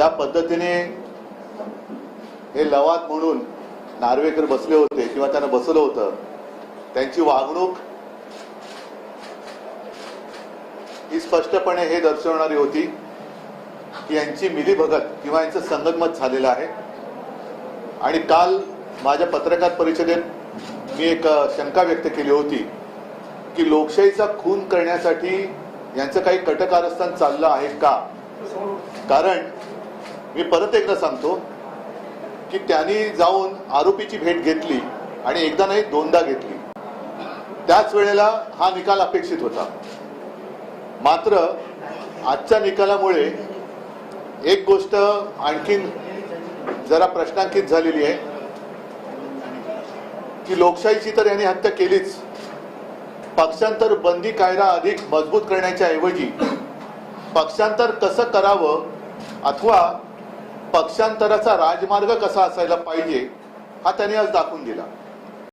ज्या पद्धतीने हे लवाद म्हणून नार्वेकर बसले होते किंवा त्यांना बसवलं होतं त्यांची वागणूक ही स्पष्टपणे हे दर्शवणारी होती की यांची मिलीभगत किंवा यांचं संगनमत झालेलं आहे. आणि काल माझ्या पत्रकार परिषदेत मी एक शंका व्यक्त केली होती की लोकशाहीचा खून करण्यासाठी यांचं काही कटकारस्थान चाललं आहे का? कारण मी परत एकदा सांगतो की त्यांनी जाऊन आरोपीची भेट घेतली आणि एकदा नाही दोनदा घेतली. त्याच वेळेला हा निकाल अपेक्षित होता. मात्र आजच्या निकालामुळे एक गोष्ट आणखीन जरा प्रश्नांकित झालेली आहे की लोकशाहीची तर यांनी हत्या केलीच. पक्षांतर बंदी कायदा अधिक मजबूत करण्याच्या ऐवजी पक्षांतर कसं करावं अथवा पक्षांतराचा राजमार्ग कसा असायला पाहिजे हा त्यांनी आज दाखवून दिला.